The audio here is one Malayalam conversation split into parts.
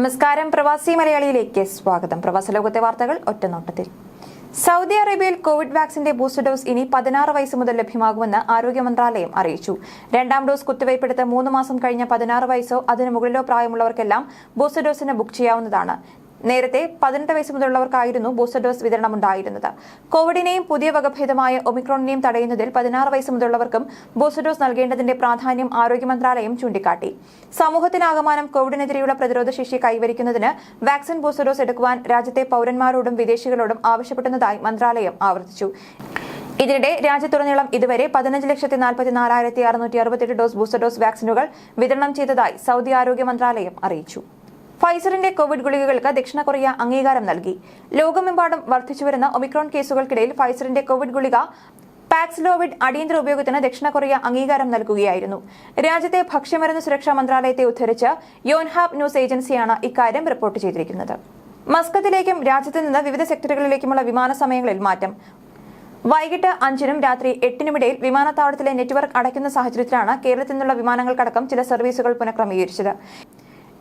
നമസ്കാരം. പ്രവാസി മലയാളിയിലേക്ക് സ്വാഗതം. പ്രവാസ ലോകത്തെ വാർത്തകൾ ഒറ്റനോട്ടത്തിൽ. സൗദി അറേബ്യയിൽ കോവിഡ് വാക്സിന്റെ ബൂസ്റ്റർ ഡോസ് ഇനി പതിനാറ് വയസ്സ് മുതൽ ലഭ്യമാകുമെന്ന് ആരോഗ്യ മന്ത്രാലയം അറിയിച്ചു. രണ്ടാം ഡോസ് കുത്തിവയ്പ്പെടുത്ത് മൂന്ന് മാസം കഴിഞ്ഞ പതിനാറ് വയസ്സോ അതിനു മുകളിലോ പ്രായമുള്ളവർക്കെല്ലാം ബൂസ്റ്റർ ഡോസിന് ബുക്ക് ചെയ്യാവുന്നതാണ്. നേരത്തെ പതിനെട്ട് വയസ്സ് മുതലുള്ളവർക്കായിരുന്നു ബൂസ്റ്റർ ഡോസ് വിതരണം ഉണ്ടായിരുന്നത് കോവിഡിനെയും പുതിയ വകഭേദമായ ഒമിക്രോണിനെയും തടയുന്നതിൽ പതിനാറ് വയസ്സ് മുതലുള്ളവർക്കും ബൂസ്റ്റർ ഡോസ് നൽകേണ്ടതിന്റെ പ്രാധാന്യം ആരോഗ്യ മന്ത്രാലയം ചൂണ്ടിക്കാട്ടി. സമൂഹത്തിനാകമാനം കോവിഡിനെതിരെയുള്ള പ്രതിരോധ ശേഷി കൈവരിക്കുന്നതിന് വാക്സിൻ ബൂസ്റ്റർ ഡോസ് എടുക്കുവാൻ രാജ്യത്തെ പൌരന്മാരോടും വിദേശികളോടും ആവശ്യപ്പെടുന്നതായി മന്ത്രാലയം ആവർത്തിച്ചു. ഇതിനിടെ രാജ്യത്തുടനീളം ഇതുവരെ പതിനഞ്ച് ലക്ഷത്തി നാൽപ്പത്തി നാലായിരത്തി അറുന്നൂറ്റി അറുപത്തെട്ട് ഡോസ് ബൂസ്റ്റർ ഡോസ് വാക്സിനുകൾ വിതരണം ചെയ്തതായി സൗദി ആരോഗ്യ മന്ത്രാലയം അറിയിച്ചു. ഫൈസറിന്റെ കോവിഡ് ഗുളികകൾക്ക് ദക്ഷിണ കൊറിയ അംഗീകാരം നൽകി. ലോകമെമ്പാടും വർദ്ധിച്ചുവരുന്ന ഒമിക്രോൺ കേസുകൾക്കിടയിൽ ഫൈസറിന്റെ കോവിഡ് ഗുളിക പാക്സ്ലോവിഡ് അടിയന്തര ഉപയോഗത്തിന് ദക്ഷിണ കൊറിയ അംഗീകാരം നൽകുകയായിരുന്നു. രാജ്യത്തെ ഭക്ഷ്യമരുന്ന് സുരക്ഷാ മന്ത്രാലയത്തെ ഉദ്ധരിച്ച് യോൻഹാബ് ന്യൂസ് ഏജൻസിയാണ് ഇക്കാര്യം റിപ്പോർട്ട് ചെയ്തിരിക്കുന്നത്. മസ്കത്തിലേക്കും രാജ്യത്ത് നിന്ന് വിവിധ സെക്ടറുകളിലേക്കുമുള്ള വിമാന സമയങ്ങളിൽ മാറ്റം. വൈകിട്ട് അഞ്ചിനും രാത്രി എട്ടിനുമിടയിൽ വിമാനത്താവളത്തിലെ നെറ്റ്വർക്ക് അടയ്ക്കുന്ന സാഹചര്യത്തിലാണ് കേരളത്തിൽ നിന്നുള്ള വിമാനങ്ങൾക്കടക്കം ചില സർവീസുകൾ പുനഃക്രമീകരിച്ചത്.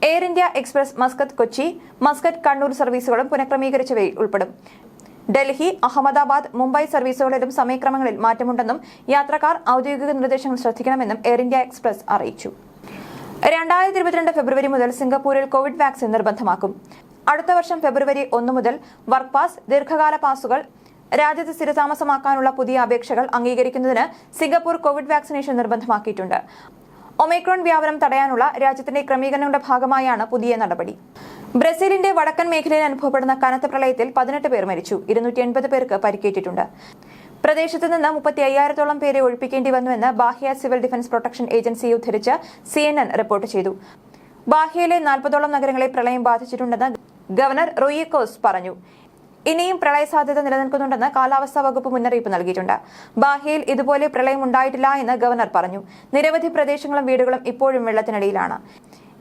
Air India Express Muscat Kochi Muscat Kannur സർവീസുകളും പുനഃക്രമീകരിച്ചവയിൽ ഉൾപ്പെടും. ഡൽഹി അഹമ്മദാബാദ് മുംബൈ സർവീസുകളിലും സമയക്രമങ്ങളിൽ മാറ്റമുണ്ടെന്നും യാത്രക്കാർ ഔദ്യോഗിക നിർദ്ദേശങ്ങൾ ശ്രദ്ധിക്കണമെന്നും എയർ ഇന്ത്യ എക്സ്പ്രസ് അറിയിച്ചു. രണ്ടായിരത്തി ഇരുപത്തിരണ്ട് ഫെബ്രുവരി മുതൽ സിംഗപ്പൂരിൽ കോവിഡ് വാക്സിൻ നിർബന്ധമാക്കും. അടുത്ത വർഷം ഫെബ്രുവരി ഒന്ന് മുതൽ വർക്ക് പാസ് ദീർഘകാല പാസുകൾ രാജ്യത്ത് സ്ഥിരതാമസമാക്കാനുള്ള പുതിയ അപേക്ഷകൾ അംഗീകരിക്കുന്നതിന് സിംഗപ്പൂർ കോവിഡ് വാക്സിനേഷൻ നിർബന്ധമാക്കിയിട്ടുണ്ട്. ഒമൈക്രോൺ വ്യാപനം തടയാനുള്ള രാജ്യത്തിന്റെ ക്രമീകരണങ്ങളുടെ ഭാഗമായാണ് പുതിയ നടപടി. ബ്രസീലിന്റെ വടക്കൻ മേഖലയിൽ അനുഭവപ്പെടുന്ന കനത്ത പ്രളയത്തിൽ പതിനെട്ട് പേർ മരിച്ചു. ഇരുന്നൂറ്റി എൺപത് പേർക്ക് പരിക്കേറ്റിട്ടുണ്ട്. പ്രദേശത്ത് നിന്ന് മുപ്പത്തി അയ്യായിരത്തോളം പേരെ ഒഴിപ്പിക്കേണ്ടി വന്നുവെന്ന് Bahia civil defence protection agency ഉദ്ധരിച്ച് സി റിപ്പോർട്ട് ചെയ്തു. ബാഹ്യയിലെ നാൽപ്പതോളം നഗരങ്ങളെ പ്രളയം ബാധിച്ചിട്ടുണ്ടെന്ന് ഗവർണർ റോയിക്കോസ് പറഞ്ഞു. ഇനിയും പ്രളയ സാധ്യത നിലനിൽക്കുന്നുണ്ടെന്ന് കാലാവസ്ഥാ വകുപ്പ് മുന്നറിയിപ്പ് നൽകിയിട്ടുണ്ട്. ബാഹ്യയിൽ ഇതുപോലെ പ്രളയം ഉണ്ടായിട്ടില്ല എന്ന് ഗവർണർ പറഞ്ഞു. നിരവധി പ്രദേശങ്ങളും വീടുകളും ഇപ്പോഴും വെള്ളത്തിനടിയിലാണ്.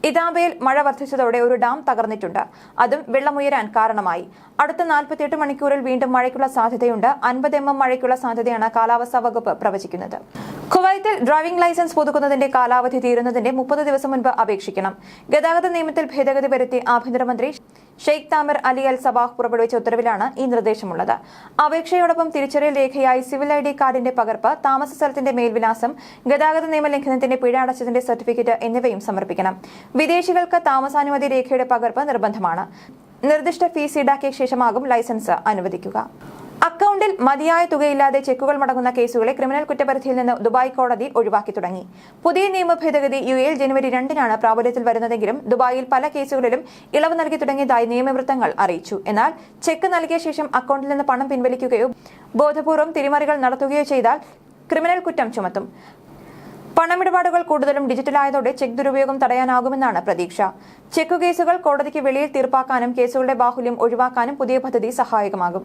ഇതാബയിൽ മഴ വർദ്ധിച്ചതോടെ ഒരു ഡാം തകർന്നിട്ടുണ്ട്. അതും വെള്ളമുയരാൻ കാരണമായി. അടുത്ത നാൽപ്പത്തിയെട്ട് മണിക്കൂറിൽ വീണ്ടും മഴയ്ക്കുള്ള സാധ്യതയുണ്ട്. അൻപത് എം എം മഴയ്ക്കുള്ള സാധ്യതയാണ് കാലാവസ്ഥാ വകുപ്പ് പ്രവചിക്കുന്നത്. കുവൈത്തിൽ ഡ്രൈവിംഗ് ലൈസൻസ് പുതുക്കുന്നതിന്റെ കാലാവധി തീരുന്നതിന്റെ മുപ്പത് ദിവസം മുൻപ് അപേക്ഷിക്കണം. ഗതാഗത നിയമത്തിൽ ഭേദഗതി വരുത്തി ആഭ്യന്തരമന്ത്രി Sheikh Thamer Ali Al Sabah പുറപ്പെടുവിച്ച ഉത്തരവിലാണ് ഈ നിർദ്ദേശമുള്ളത്. അപേക്ഷയോടൊപ്പം തിരിച്ചറിയൽ രേഖയായി സിവിൽ ഐ ഡി കാർഡിന്റെ പകർപ്പ് താമസ സ്ഥലത്തിന്റെ മേൽവിലാസം ഗതാഗത നിയമലംഘനത്തിന്റെ പിഴ അടച്ചതിന്റെ സർട്ടിഫിക്കറ്റ് എന്നിവയും സമർപ്പിക്കണം. വിദേശികൾക്ക് താമസാനുമതി രേഖയുടെ പകർപ്പ് നിർബന്ധമാണ്. നിർദ്ദിഷ്ട ഫീസ് ഈടാക്കിയ ശേഷമാകും ലൈസൻസ് അനുവദിക്കുക. അക്കൗണ്ടിൽ മതിയായ തുകയില്ലാതെ ചെക്കുകൾ മടങ്ങുന്ന കേസുകളെ ക്രിമിനൽ കുറ്റപരിധിയിൽ നിന്ന് ദുബായ് കോടതി ഒഴിവാക്കി തുടങ്ങി. പുതിയ നിയമ ഭേദഗതി യു എയിൽ ജനുവരി രണ്ടിനാണ് പ്രാബല്യത്തിൽ വരുന്നതെങ്കിലും ദുബായിൽ പല കേസുകളിലും ഇളവ് നൽകി തുടങ്ങിയതായി നിയമവൃത്തങ്ങൾ അറിയിച്ചു. എന്നാൽ ചെക്ക് നൽകിയ ശേഷം അക്കൗണ്ടിൽ നിന്ന് പണം പിൻവലിക്കുകയോ ബോധപൂർവം തിരിമറികൾ നടത്തുകയോ ചെയ്താൽ ക്രിമിനൽ കുറ്റം ചുമത്തും. പണമിടപാടുകൾ കൂടുതലും ഡിജിറ്റലായതോടെ ചെക്ക് ദുരുപയോഗം തടയാനാകുമെന്നാണ് പ്രതീക്ഷ. ചെക്ക് കേസുകൾ കോടതിക്ക് വെളിയിൽ തീർപ്പാക്കാനും കേസുകളുടെ ബാഹുല്യം ഒഴിവാക്കാനും പുതിയ പദ്ധതി സഹായകമാകും.